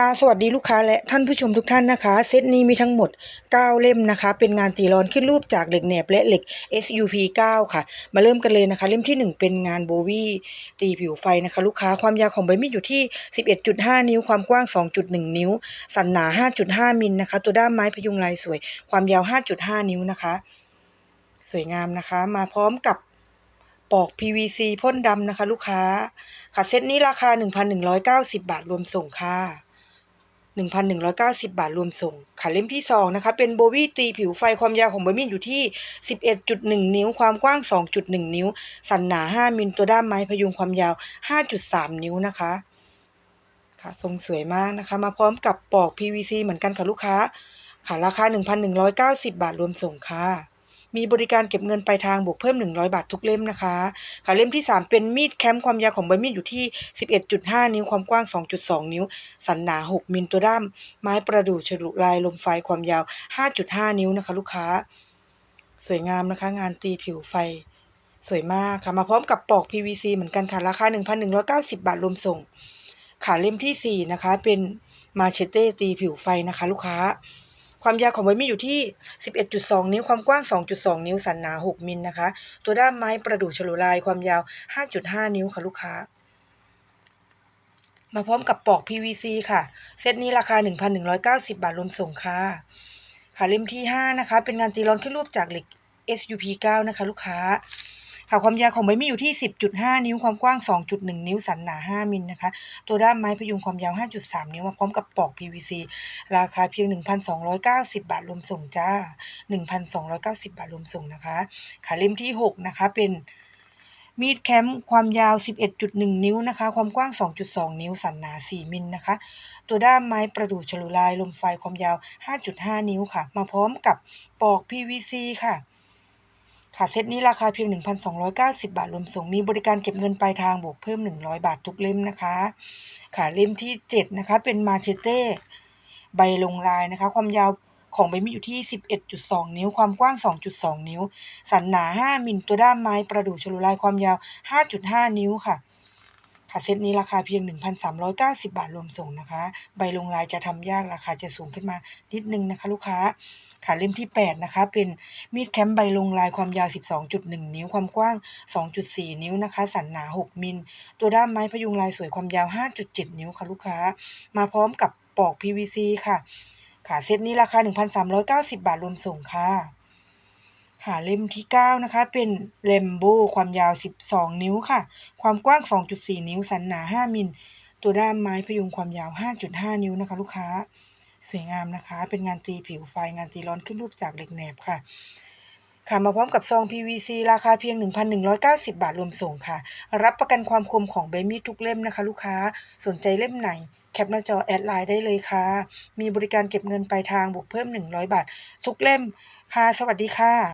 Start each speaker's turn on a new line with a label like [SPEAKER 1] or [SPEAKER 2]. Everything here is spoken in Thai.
[SPEAKER 1] ค่ะสวัสดีลูกค้าและท่านผู้ชมทุกท่านนะคะ เซตนี้มีทั้งหมด 9 เล่มนะคะ เป็นงานตีรอนขึ้นรูปจากเหล็กแหนบและเหล็ก SUP 9 ค่ะ มาเริ่มกันเลยนะคะ เล่มที่ 1 เป็นงานโบวี่ตีผิวไฟนะคะ ลูกค้าความยาวของใบมีดอยู่ที่ 11.5 นิ้ว ความกว้าง 2.1 นิ้ว สันหนา 5.5 มิลนะคะ ตัวด้ามไม้พยุงลายสวย ความยาว 5.5 นิ้วนะคะ สวยงามนะคะ มาพร้อมกับปอก PVC พ่นดำนะคะ ลูกค้าค่ะเซตนี้ราคา 1,190 บาทรวมส่งค่ะ 1,190 บาทรวมส่ง ค่ะเล่มที่ 2 นะคะ เป็นโบวี่ตีผิวไฟความยาวของโบวี่อยู่ที่ 11.1 นิ้ว ความกว้าง 2.1 นิ้ว สันหนา 5 มิลตัวด้ามไม้พยุงความยาว 5.3 นิ้วนะคะ ค่ะทรงสวยมากนะคะ มาพร้อมกับปอก PVC เหมือนกันค่ะลูกค้า ค่ะราคา 1,190 บาทรวมส่งค่ะ มีบริการเก็บเงินปลายทางบวกเพิ่ม 100 บาททุกเล่มนะคะ ค่ะเล่มที่ 3 เป็นมีดแคมป์ความยาวของใบมีดอยู่ที่ 11.5 นิ้วความกว้าง 2.2 นิ้ว สันหนา 6 มิลตัวด้ามไม้ประดู่ฉลุลายลมไฟความยาว 5.5 นิ้วนะคะ ลูกค้า สวยงามนะคะ งานตีผิวไฟ สวยมากค่ะมาพร้อมกับปอก PVC เหมือนกันค่ะราคา 1,190 บาทรวมส่ง ค่ะเล่มที่ 4 นะคะ เป็นมาเชเต้ตีผิวไฟนะคะ ลูกค้า ความยาวของใบมีดอยู่ที่ 11.2 นิ้ว ความกว้าง 2.2 นิ้ว สันหนา 6 มิลนะคะ ตัวด้ามไม้ประดู่ฉลุลาย ความยาว 5.5 นิ้วค่ะลูกค้า มาพร้อมกับปอก PVC ค่ะ เซตนี้ราคา 1,190 บาทรวมส่งค่ะ ค่ะเล่มที่ 5 นะคะ เป็นงานตีร้อนขึ้นรูปจากเหล็ก SUP 9 นะคะ ลูกค้า ค่ะความยาวของใบมีดอยู่ที่ 10.5 นิ้วความกว้าง 2.1 นิ้วสันหนา 5มิลนะคะ ตัวด้ามไม้พยุงความยาว 5.3 นิ้วมาพร้อมกับปอก PVC ราคาเพียง 1,290 บาทรวมส่งจ้า 1,290 บาทรวมส่งนะคะค่ะเล่มที่ 6 นะคะเป็นมีดแคมป์ความยาว 11.1 นิ้วนะคะ ความกว้าง 2.2 นิ้ว สันหนา 4 มิลนะคะ ตัวด้ามไม้ประดู่ฉลุลาย ลมไฟความยาว 5.5 นิ้วค่ะ มาพร้อมกับปอก PVC ค่ะ ค่ะเซตนี้ราคาเพียง 1,290 บาท รวมส่งมีบริการเก็บเงินปลายทางบวกเพิ่ม 100 บาททุกเล่มนะคะ ค่ะเล่มที่ 7 นะคะ เป็นมาเชเต้ใบลงลายนะคะ ความยาวของใบมีดอยู่ที่ 11.2 นิ้ว ความกว้าง 2.2 นิ้ว สันหนา 5 มิลตัวด้ามไม้ประดู่ฉลุลายความยาว 5.5 นิ้วค่ะ ค่ะเซตนี้ราคาเพียง 1,390 บาทรวมส่งนะคะ ใบลงลายจะทำยากราคาจะสูงขึ้นมานิดนึงนะคะลูกค้าค่ะเล่มที่ 8 นะคะ เป็นมีดแคมใบลงลายความยาว 12.1 นิ้วความกว้าง 2.4 นิ้วนะคะ สันหนา 6 มิล ตัวด้ามไม้พยุงลายสวยความยาว 5.7 นิ้วค่ะลูกค้า มาพร้อมกับปอก PVC ค่ะ ค่ะเซตนี้ราคา 1,390 บาทรวมส่งค่ะ ค่ะเล่มที่ 9 นะคะ เป็นเลมโบความยาว 12 นิ้วค่ะ ความกว้าง 2.4 นิ้ว สันหนา 5 มิล ตัวด้ามไม้พยุงความยาว 5.5 นิ้วนะคะ ลูกค้า สวยงามนะคะ เป็นงานตีผิวไฟงานตีร้อนขึ้นรูปจากเหล็กแหนบค่ะ ค่ะมาพร้อมกับซอง PVC ราคาเพียง 1,190 บาทรวมส่งค่ะ รับประกันความคมของใบมีดทุกเล่มนะคะ ลูกค้าสนใจเล่มไหนแคปหน้าจอแอดไลน์ได้เลยค่ะ มีบริการเก็บเงินปลายทางบวกเพิ่ม 100 บาท ทุกเล่ม ค่ะ สวัสดีค่ะ